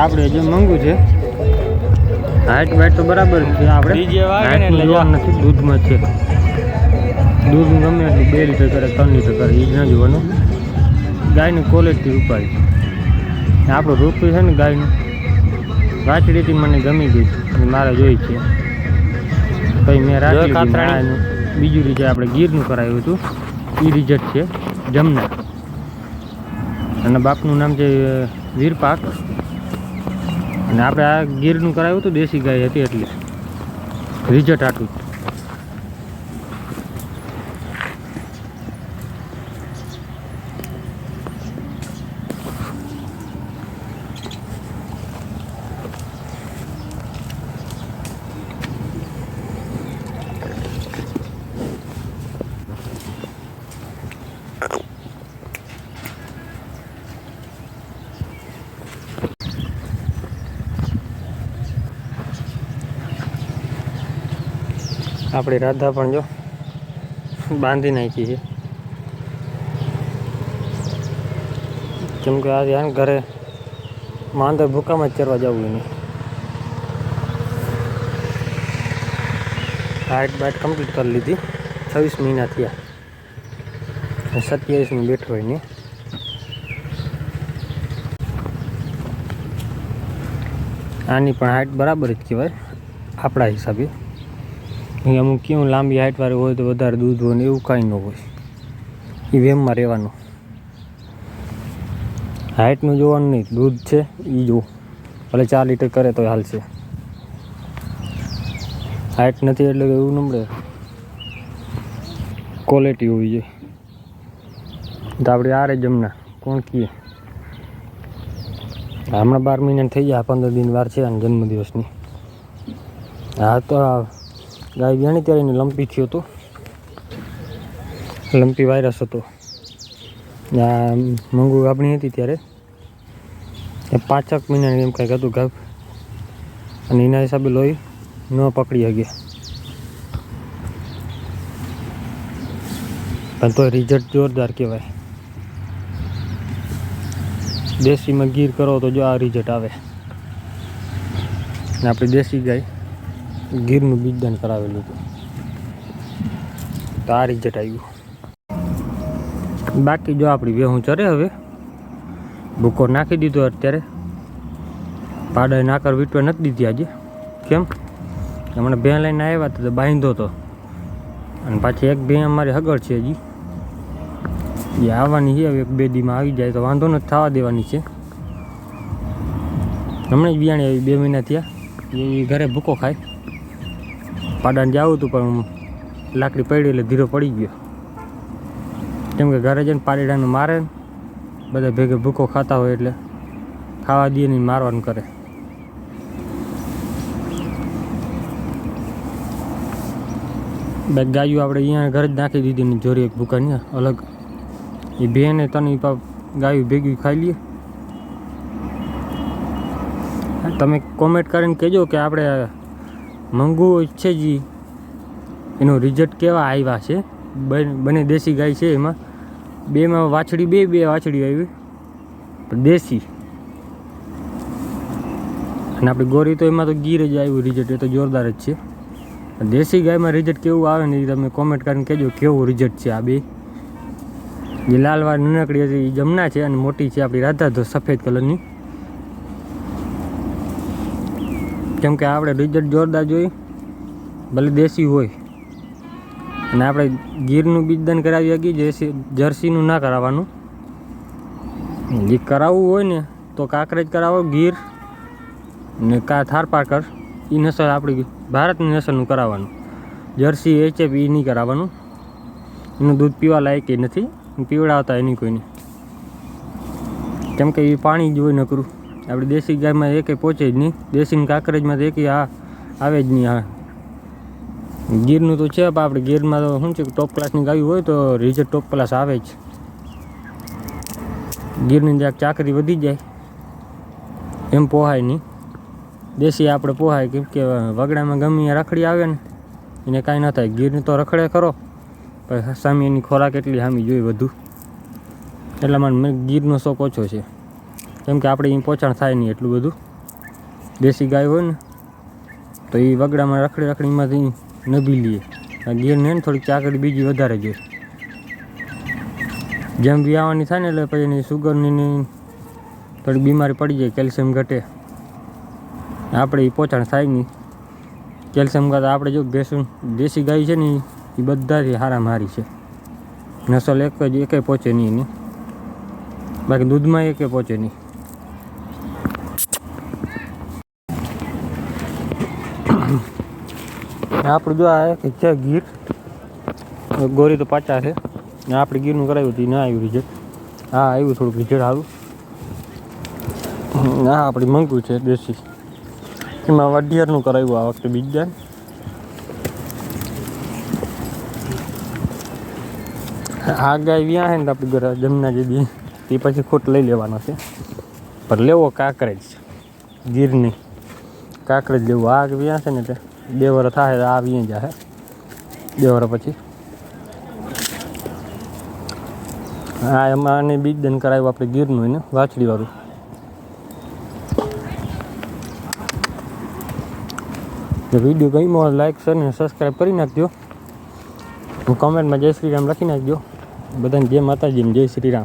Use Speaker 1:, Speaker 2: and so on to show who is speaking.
Speaker 1: આપણે જે મંગુ છે હાઈટ વાઈટ તો બરાબર છે આપણે. નથી દૂધમાં છે. દૂધ ગમે એટલું બે લીટર કરે ત્રણ લીટર કરે એ જ ના જોવાનું. ગાયની ક્વોલિટી ઉપાડી આપણું રૂપિયું છે ને ગાયનું. વાછડીથી મને ગમી ગઈ અને મારે જોઈ છે. પછી મેં રાખી લીધી.
Speaker 2: ખાતરાણી?
Speaker 1: મેં આનું બીજું રીતે આપણે ગીરનું કરાવ્યું હતું. એ રિઝલ્ટ છે જમના અને બાપનું નામ છે વીરપાક. અને આપણે આ ગીરનું કરાવ્યું હતું દેશી ગાય હતી એટલે રિઝલ્ટ આટલું આપણી રાધા પણ જો બાંધી નાખી છે. કેમ કે આ ઘરે માંદર ભૂકામાં જ ચરવા જવું નહીં હાઈટ બાઈટ કમ્પ્લીટ કરી લીધી. છવ્વીસ મહિના થયા. સત્યાવીસમી બેઠો હોય ને આની પણ હાઈટ બરાબર જ કહેવાય. આપણા હિસાબે. અમુક કેવું લાંબી હાઈટવાળું હોય તો વધારે દૂધ હોય ને એવું કાંઈ ન હોય. એ વેમમાં રહેવાનું. હાઇટનું જોવાનું નહીં, દૂધ છે એ જો ભલે ચાર લીટર કરે તો હાલશે હાઇટ નથી એટલે એવું નમળે ક્વોલિટી હોવી જોઈએ. તો આપણે આ રે જમના કોણ કીએ? હમણાં બાર મહિના થઈ ગયા, પંદર દિન વાર છે અને જન્મદિવસની. હા, તો ગાય બિયાણી ત્યારે એને લંપી થયો હતો. લંપી વાયરસ હતો. આ મંગુ ગાભણી હતી ત્યારે. એ પાંચક મહિનાની એમ કાંઈક હતું ગાભ. અને એના હિસાબે લોહી ન પકડી શકે પણ તો રિઝલ્ટ જોરદાર કહેવાય. દેશીમાં ગીર કરો તો જો આ રિઝલ્ટ આવે. ને આપણી દેશી ગાય ગીરનું બીજદાન કરાવેલું હતું. તો આ રિઝલ્ટ આવ્યું બાકી જો આપણી વેહું ચરે હવે ભૂકો નાખી દીધો અત્યારે. પાડાએ નાકર વીટવા નથી દીધી આજે. કેમ? હમણાં બે લઈને આવ્યા હતા તો બાંધ્યો હતો અને પાછી એક બે અમારી હગળ છે હજી. એ આવવાની છે, હવે એક બે દીમાં આવી જાય તો વાંધો નથી, થવા દેવાની છે. હમણાં જ બિયાણી આવી બે મહિના થયા. એ ઘરે ભૂકો ખાય. પાડાને જાવું હતું, પણ લાકડી પડી એટલે ધીરો પડી ગયો. કેમ કે ઘરે જઈને પાડીડાને મારે ને બધા ભેગે ભૂકો ખાતા હોય એટલે ખાવા દે નહીં મારવાનું કરે. બે ગાયું આપણે અહીંયા ઘરે જ નાખી દીધી ને જોરી એક ભૂકાની અલગ. એ બેને તને પાપ ગાયું ભેગી ખાઈ લઈએ તમે કોમેન્ટ કરીને કહેજો કે આપણે મંગુ છે જી એનું રિઝલ્ટ કેવા આવ્યા છે? બન- દેશી ગાય છે એમાં. બેમાં વાછડી, બે બે વાછડી આવી. પણ દેશી. અને આપણી ગોરી તો એમાં તો ગીર જ આવ્યું રિઝલ્ટ એ તો જોરદાર જ છે. દેશી ગાયમાં રિઝલ્ટ કેવું આવે ને એ તમે કોમેન્ટ કરીને કહેજો કેવું રિઝલ્ટ છે આ બે. જે લાલવાળ નાનકડી હતી, એ જમના છે અને મોટી છે આપણી રાધા તો સફેદ કલરની કેમ કે આપણે રિઝલ્ટ જોરદાર જોઈ, ભલે દેશી હોય. અને આપણે ગીરનું બીજદાન કરાવી શકીએ, જેસી જર્સીનું ના કરાવવાનું. જે કરાવવું હોય ને, તો કાંકરેજ કરાવો, ગીર ને કા થારપાકર એ નસલ આપણી ભારતની નસલનું કરાવવાનું. જર્સી, એચએફ એ નહીં કરાવવાનું. એનું દૂધ પીવા લાયક એ નથી. પીવડાવતા એની કોઈને. કેમ કે એ પાણી જ હોય નકરું. આપણે દેશી ગાયમાં એકે પહોંચે જ નહીં. દેશીની કાંકરેજમાં તો એકે આ આવે જ નહીં હા ગીરનું તો છે, પણ આપણે ગીરમાં તો શું છે ટોપ ક્લાસની ગાયું હોય તો રિઝલ્ટ ટોપ ક્લાસ આવે જ. ગીરની જ્યાં ચાકરી વધી જાય. એમ પોહાય નહીં. દેશી આપણે પોહાય કેમ કે વગડામાં ગમે રખડી આવે ને, એને કાંઈ ન થાય. ગીરની તો રખડે ખરો. પણ સામે એની ખોરાક એટલી સામી જોઈ વધુ એટલા માટે મને ગીરનો શોખ ઓછો છે. કેમ કે આપણે અહીં પોચાણ થાય નહીં એટલું બધું. દેશી ગાય હોય ને, તો એ વગડામાં રખડી રખડીમાંથી નભી લઈએ ગીરને થોડીક ચાકડી બીજી વધારે જોઈએ જેમ આવવાની થાય ને એટલે પછી એની સુગરની થોડી બીમારી પડી જાય, કેલ્શિયમ ઘટે. આપણે એ પોચાણ થાય નહીં. કેલ્શિયમ ઘટે આપણે જો ભેંસું, દેશી ગાય છે ને એ બધાથી હારામાં હારી છે. નસલ એક જ એકે પહોંચે નહીં એની. બાકી દૂધમાં એકે પહોંચે નહીં. આપણું જો આ છે ગીર. ગોરી તો પાછા છે. ને આપણે ગીરનું કરાવ્યું હતું ના આવ્યું રિઝલ્ટ હા, આવ્યું થોડુંક રિઝલ્ટ સારું. હા, આપણી મંગવું છે, દેશી. એમાં વાઢિયારનું કરાવ્યું આ વખતે બીજા આ ગાય વ્યાં છે ને આપણે ઘરે જમના જે બી તે પછી ખોટ લઈ લેવાનો છે. પણ લેવો કાંકરેજ ગીરની. કાંકરેજ લેવું. આગ વ્યાં છે ને તે બે વર્ષ થાય તો આ વ્યાં બે વર્ષ પછી. હા, એમાં આને બીજ દન કરાવ્યું આપણે ગીરનું એને, વાછડીવાળું. જો વીડિયો ગમ્યો લાઈક શેર ને સબસ્ક્રાઈબ કરી નાખજો. હું કોમેન્ટમાં જય શ્રી રામ લખી નાખજો. બધાને જય માતાજી ને જય શ્રી રામ.